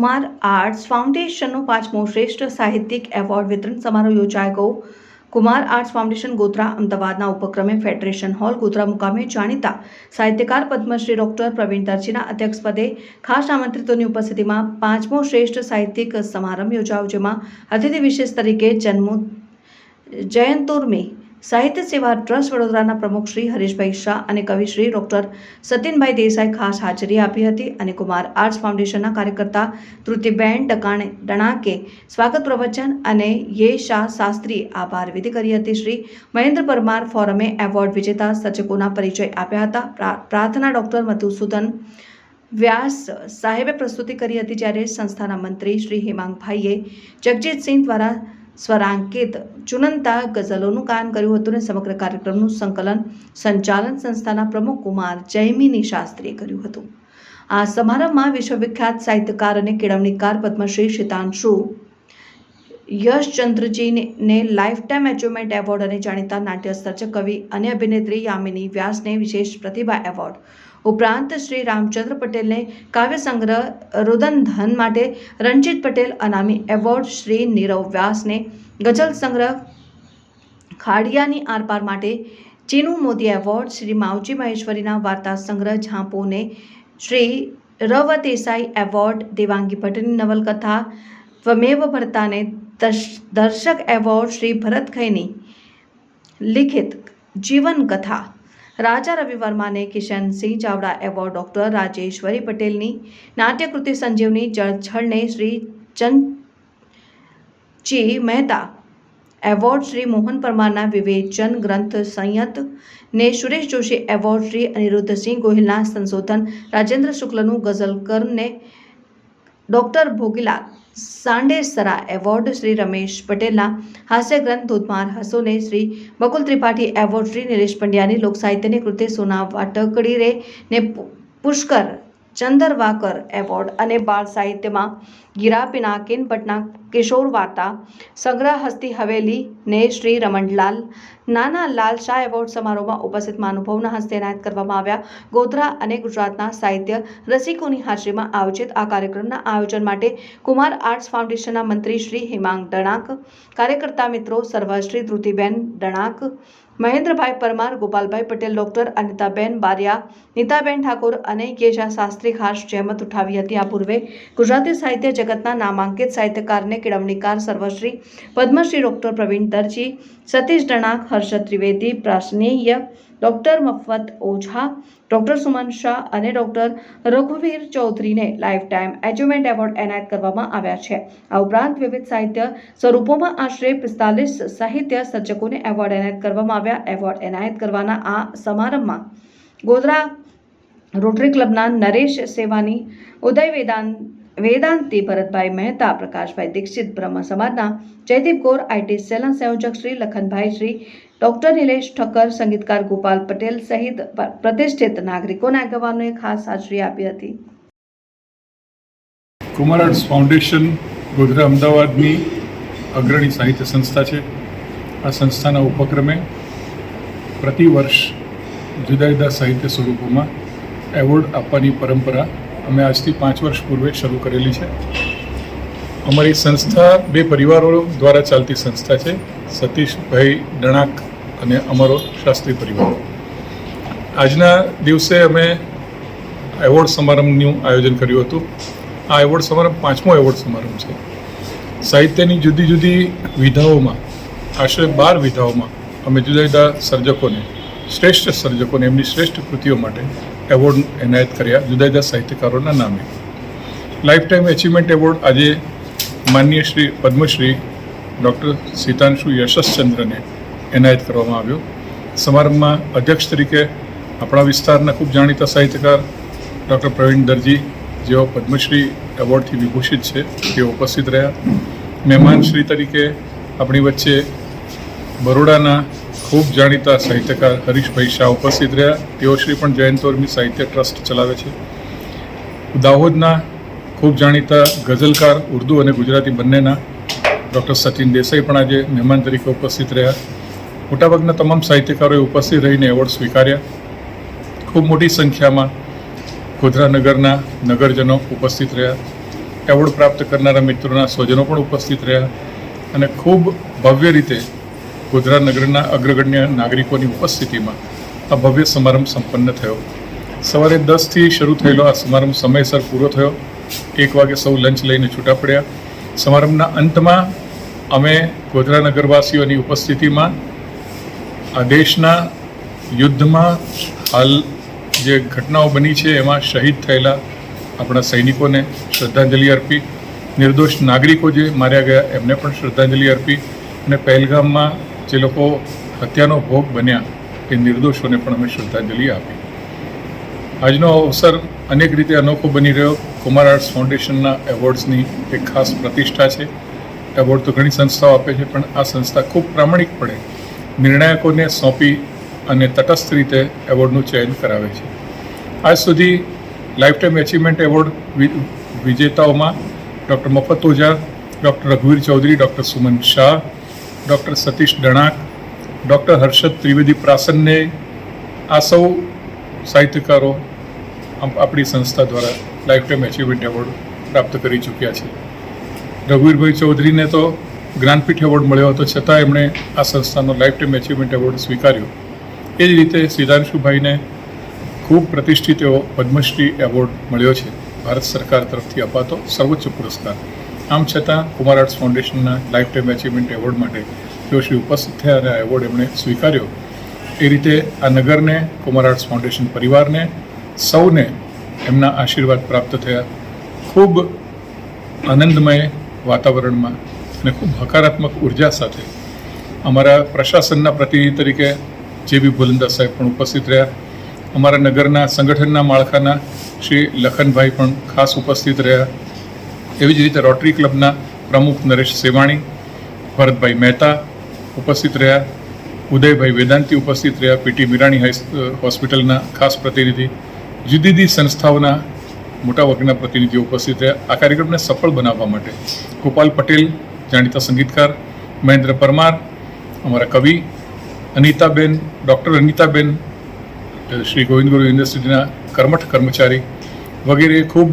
Kumar arts ફાઉન્ડેશનનો પાંચમો શ્રેષ્ઠ સાહિત્યિક એવોર્ડ વિતરણ સમારોહ યોજાઈ ગયો. કુમાર આર્ટ્સ ફાઉન્ડેશન ગોધરા અમદાવાદના ઉપક્રમે ફેડરેશન હોલ ગોધરા મુકામે જાણીતા સાહિત્યકાર પદ્મશ્રી ડોક્ટર પ્રવીણ દરજીના અધ્યક્ષપદે ખાસ આમંત્રિતોની ઉપસ્થિતિમાં પાંચમો શ્રેષ્ઠ સાહિત્યિક સમારંભ યોજાયો, જેમાં અતિથિ વિશેષ તરીકે જન્મો જયંતુર્મી સાહિત્ય સેવા ટ્રસ્ટ વડોદરાના પ્રમુખ શ્રી હરીશભાઈ શાહ અને કવિ શ્રી ડોક્ટર સતીનભાઈ દેસાઈ ખાસ હાજરી આપી હતી અને કુમાર આર્ટ્સ ફાઉન્ડેશનના કાર્યકર્તા તૃતિબેન ડકાણે ડણાકે સ્વાગત પ્રવચન અને યે શાહ શાસ્ત્રીએ આભાર વિધિ કરી હતી. શ્રી મહેન્દ્ર પરમાર ફોરમે એવોર્ડ વિજેતા સર્જકોના પરિચય આપ્યા હતા. પ્રા- પ્રાર્થના ડોક્ટર મધુસૂદન વ્યાસ સાહેબે પ્રસ્તુતિ કરી હતી જ્યારે સંસ્થાના મંત્રી શ્રી હેમાંગભાઈએ જગજીતસિંહ દ્વારા સ્વરાંકિત ચુનંતા ગઝલોનું ગાયન કર્યું હતું અને સમગ્ર કાર્યક્રમનું સંકલન સંચાલન સંસ્થાના પ્રમુખ કુમાર જૈમિની શાસ્ત્રીએ કર્યું હતું. આ સમારંભમાં વિશ્વવિખ્યાત સાહિત્યકાર અને કેળવણીકાર પદ્મશ્રી શીતાંશુ યશચંદ્રજીને લાઈફ ટાઈમ એચિવમેન્ટ એવોર્ડ અને જાણીતા નાટ્ય સર્જક કવિ અને અભિનેત્રી યામિની વ્યાસને વિશેષ પ્રતિભા એવોર્ડ ઉપરાંત શ્રી રામચંદ્ર પટેલને કાવ્ય સંગ્રહ રુદનધન માટે રણજીત પટેલ અનામી એવોર્ડ શ્રી નીરવ વ્યાસને ગઝલ સંગ્રહ ખાડિયાની આરપાર માટે ચીનુ મોદી એવોર્ડ શ્રી માવજી મહેશ્વરીના વાર્તા સંગ્રહ ઝાંપોને શ્રી રવ દેસાઈ એવોર્ડ, દેવાંગી ભટ્ટની નવલકથા ત્વમેવ ભરતાને દર્શ- દર્શક એવોર્ડ શ્રી ભરત ખૈની લિખિત જીવન કથા રાજા રવિ વર્માને કિશનસિંહ ચાવડા એવોર્ડ ડોક્ટર રાજેશ્વરી પટેલની નાટ્યકૃતિ સંજીવની જળછળને શ્રી ચંદજી મહેતા એવોર્ડ શ્રી મોહન પરમારના વિવેચન ગ્રંથ સંયત ને સુરેશ જોશી એવોર્ડ શ્રી અનિરુદ્ધસિંહ ગોહિલના સંશોધન રાજેન્દ્ર શુક્લનું ગઝલકરને ડૉક્ટર ભોગીલાલ સાંડેસરા એવોર્ડ શ્રી રમેશ પટેલના હાસ્યગ્રંથ ધોધમાર હસોને શ્રી બકુલ ત્રિપાઠી એવોર્ડ શ્રી નિલેશ પંડ્યાની લોકસાહિત્યની કૃતિ સોના વાટકડી રે ને પુષ્કર ચંદરવાકર એવોર્ડ અને બાળ સાહિત્યમાં ગીરા પિનાકિન ભટ્ટના કિશોર વાર્તા સંગ્રહ હસ્તી હવેલી ને શ્રી રમણલાલ. નાના લાલ શાહ એવોર્ડ સમારોહમાં ઉપસ્થિત મહાનુભાવના હસ્તે એનાયત કરવામાં આવ્યા. ગોધરા અને ગુજરાતના સાહિત્ય રસિકોની હાજરીમાં આયોજિત આ કાર્યક્રમના આયોજન માટે કુમાર આર્ટ્સ ફાઉન્ડેશનના મંત્રી શ્રી હિમાંગ દણાક કાર્યકર્તા મિત્રો સર્વશ્રી ધૃતિબેન ડણાક મહેન્દ્રભાઈ પરમાર, ગોપાલભાઈ પટેલ, ડોક્ટર અનિતાબેન બારિયા, નીતાબેન ઠાકોર અને કેશા શાસ્ત્રી ખાસ જહેમત ઉઠાવી હતી. આ પૂર્વે ગુજરાતી સાહિત્ય જગતના નામાંકિત સાહિત્યકારને કેળવણીકાર સર્વશ્રી પદ્મશ્રી ડોક્ટર પ્રવીણ દરજી, સતીશ ડણાક હર્ષ ત્રિવેદી, પ્રાસનીય ડોક્ટર મફત ઓઝા, ડોક્ટર સુમન શાહ અને ડોક્ટર રઘુવીર ચૌધરીને લાઈફ ટાઈમ એચિવમેન્ટ એવોર્ડ એનાયત કરવામાં આવ્યા છે. આ ઉપરાંત વિવિધ સાહિત્ય સ્વરૂપોમાં આશરે પિસ્તાલીસ સાહિત્ય સર્જકોને એવોર્ડ એનાયત કરવામાં આવ્યા. એવોર્ડ એનાયત કરવાના આ સમારંભમાં ગોધરા રોટરી ક્લબના નરેશ સેવાની, ઉદય વેદાંત વેદાંતિ, ભરતભાઈ મહેતા, પ્રકાશભાઈ દીક્ષિત બ્રહ્મ સમાજના જયદીપ ગોર આઈટી સેલના સંયોજક શ્રી લખનભાઈ શ્રી ડોક્ટર નિલેશ ઠક્કર, સંગીતકાર ગોપાલ પટેલ સહિત પ્રતિષ્ઠિત નાગરિકોના આગેવાનોએ ખાસ હાજરી આપી હતી. કુમાર આર્ટ્સ ફાઉન્ડેશન ગોધરા અમદાવાદની અગ્રણી સાહિત્ય સંસ્થા છે. આ સંસ્થાના ઉપક્રમે પ્રતિ વર્ષ જુદા જુદા સાહિત્ય સ્વરૂપોમાં એવોર્ડ આપવાની પરંપરા અમે આજથી પાંચ વર્ષ પૂર્વે શરૂ કરેલી છે. અમારી સંસ્થા બે પરિવારો દ્વારા ચાલતી સંસ્થા છે. સતીશભાઈ ડણાક અને અમારો શાસ્ત્રી પરિવાર. આજના દિવસે અમે એવોર્ડ સમારંભનું આયોજન કર્યું હતું. આ એવોર્ડ સમારંભ પાંચમો એવોર્ડ સમારંભ છે. સાહિત્યની જુદી જુદી વિધાઓમાં, આશરે બાર વિધાઓમાં અમે જુદા જુદા સર્જકોને, શ્રેષ્ઠ સર્જકોને, એમની શ્રેષ્ઠ કૃતિઓ માટે એવોર્ડ એનાયત કર્યા જુદા જુદા સાહિત્યકારોના નામે. લાઈફ ટાઈમ એચિવમેન્ટ એવોર્ડ આજે માનનીય શ્રી પદ્મશ્રી ડૉક્ટર સીતાંશુ યશસ્ચંદ્રને એનાયત કરવામાં આવ્યો. સમારંભમાં અધ્યક્ષ તરીકે આપણા વિસ્તારના ખૂબ જાણીતા સાહિત્યકાર ડૉક્ટર પ્રવીણ દરજી, જેઓ પદ્મશ્રી એવોર્ડથી વિભૂષિત છે, તેઓ ઉપસ્થિત રહ્યા. મહેમાનશ્રી તરીકે આપણી વચ્ચે બરોડાના ખૂબ જાણીતા સાહિત્યકાર હરીશભાઈ શાહ ઉપસ્થિત રહ્યા. તેઓ શ્રી પણ જયંતોર્મી સાહિત્ય ટ્રસ્ટ ચલાવે છે. દાહોદના ખૂબ જાણીતા ગઝલકાર ઉર્દુ અને ગુજરાતી બંનેના ડૉક્ટર સચિન દેસાઈ પણ આજે મહેમાન તરીકે ઉપસ્થિત રહ્યા. મોટાભાગના તમામ સાહિત્યકારોએ ઉપસ્થિત રહીને એવોર્ડ સ્વીકાર્યા. ખૂબ મોટી સંખ્યામાં ગોધરાનગરના નગરજનો ઉપસ્થિત રહ્યા. એવોર્ડ પ્રાપ્ત કરનારા મિત્રોના સ્વજનો પણ ઉપસ્થિત રહ્યા અને ખૂબ ભવ્ય રીતે ગોધરા નગરના અગ્રગણ્ય નાગરિકોની ઉપસ્થિતિમાં આ ભવ્ય સમારંભ સંપન્ન થયો. સવારે દસથી શરૂ થયેલો આ સમારંભ સમયસર પૂરો થયો. એક વાગે સૌ લંચ લઈને છૂટા પડ્યા. સમારંભના અંતમાં અમે ગોધરા નગરવાસીઓની ઉપસ્થિતિમાં આ દેશના યુદ્ધમાં હાલ જે ઘટનાઓ બની છે, એમાં શહીદ થયેલા આપણા સૈનિકોને શ્રદ્ધાંજલિ અર્પી. નિર્દોષ નાગરિકો જે માર્યા ગયા, એમને પણ શ્રદ્ધાંજલિ અર્પી અને પહેલગામમાં જે લોકો હત્યાનો ભોગ બન્યા, એ નિર્દોષોને પણ અમે શ્રદ્ધાંજલિ આપી. આજનો અવસર અનેક રીતે અનોખો બની રહ્યો. કુમાર આર્ટ્સ ફાઉન્ડેશનના એવોર્ડ્સની એક ખાસ પ્રતિષ્ઠા છે. એવોર્ડ તો ઘણી સંસ્થાઓ આપે છે, પણ આ સંસ્થા ખૂબ પ્રામાણિકપણે નિર્ણાયકોને સોંપી અને તટસ્થ રીતે એવોર્ડનું ચયન કરાવે છે. આજ સુધી લાઈફ ટાઈમ એચિવમેન્ટ એવોર્ડ વિજેતાઓમાં doctor Mafat Oza doctor રઘુવીર Chaudhari, doctor Suman Shah, doctor Satish Danak doctor Harshad Trivedi પ્રાસનને, આ સૌ સાહિત્યકારો આપણી સંસ્થા દ્વારા લાઈફ ટાઈમ એચિવમેન્ટ એવોર્ડ પ્રાપ્ત કરી ચૂક્યા છે. રઘુવીરભાઈ ચૌધરીને તો જ્ઞાનપીઠ એવોર્ડ મળ્યો હતો. છતાં એમણે આ સંસ્થાનો લાઈફ ટાઈમ એચિવમેન્ટ એવોર્ડ સ્વીકાર્યો. એ જ રીતે સિદ્ધાંશુભાઈને ખૂબ પ્રતિષ્ઠિત એવો પદ્મશ્રી એવોર્ડ મળ્યો છે. ભારત સરકાર તરફથી અપાતો સર્વોચ્ચ પુરસ્કાર. આમ છતાં કુમાર આર્ટ્સ ફાઉન્ડેશનના લાઈફ ટાઈમ એચિવમેન્ટ એવોર્ડ માટે તેઓ શ્રી ઉપસ્થિત થયા અને આ એવોર્ડ એમણે સ્વીકાર્યો. એ રીતે આ નગરને, કુમાર આર્ટ્સ ફાઉન્ડેશન પરિવારને, સૌને એમના આશીર્વાદ પ્રાપ્ત થયા. ખૂબ આનંદમય વાતાવરણમાં અને ખૂબ હકારાત્મક ઊર્જા સાથે અમારા પ્રશાસનના પ્રતિનિધિ તરીકે જે બી ભુલંદા સાહેબ પણ ઉપસ્થિત રહ્યા. અમારા નગરના સંગઠનના માળખાના શ્રી લખનભાઈ પણ ખાસ ઉપસ્થિત રહ્યા. એવી જ રીતે રોટરી ક્લબના પ્રમુખ નરેશ સેવાણી, ભરતભાઈ મહેતા ઉપસ્થિત રહ્યા. ઉદયભાઈ વેદાંતિ ઉપસ્થિત રહ્યા, પીટી મિરાણી હાઈ હોસ્પિટલના ખાસ પ્રતિનિધિ. જુદી જુદી સંસ્થાઓના મોટા વર્ગના પ્રતિનિધિઓ ઉપસ્થિત રહ્યા. આ કાર્યક્રમને સફળ બનાવવા માટે ગોપાલ પટેલ જાણીતા સંગીતકાર મહેન્દ્ર પરમાર, અમારા કવિ અનિતાબેન, ડૉક્ટર અનિતાબેન, શ્રી ગોવિંદ ગુરુ યુનિવર્સિટીના કર્મઠ કર્મચારી વગેરે ખૂબ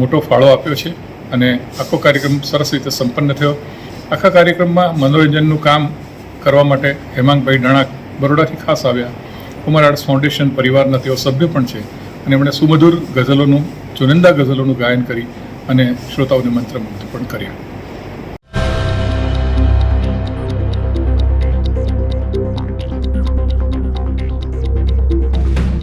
મોટો ફાળો આપ્યો છે અને આખો કાર્યક્રમ સરસ રીતે સંપન્ન થયો. આખા કાર્યક્રમમાં મનોરંજનનું કામ કરવા માટે હેમાંગભાઈ ડણાક બરોડાથી ખાસ આવ્યા. કુમાર આર્ટ્સ ફાઉન્ડેશન પરિવારના તેઓ સભ્ય પણ છે અને એમણે સુમધુર ગઝલોનું, ચુનિંદા ગઝલોનું ગાયન કરી અને શ્રોતાઓને મંત્રમુગ્ધ પણ કર્યા.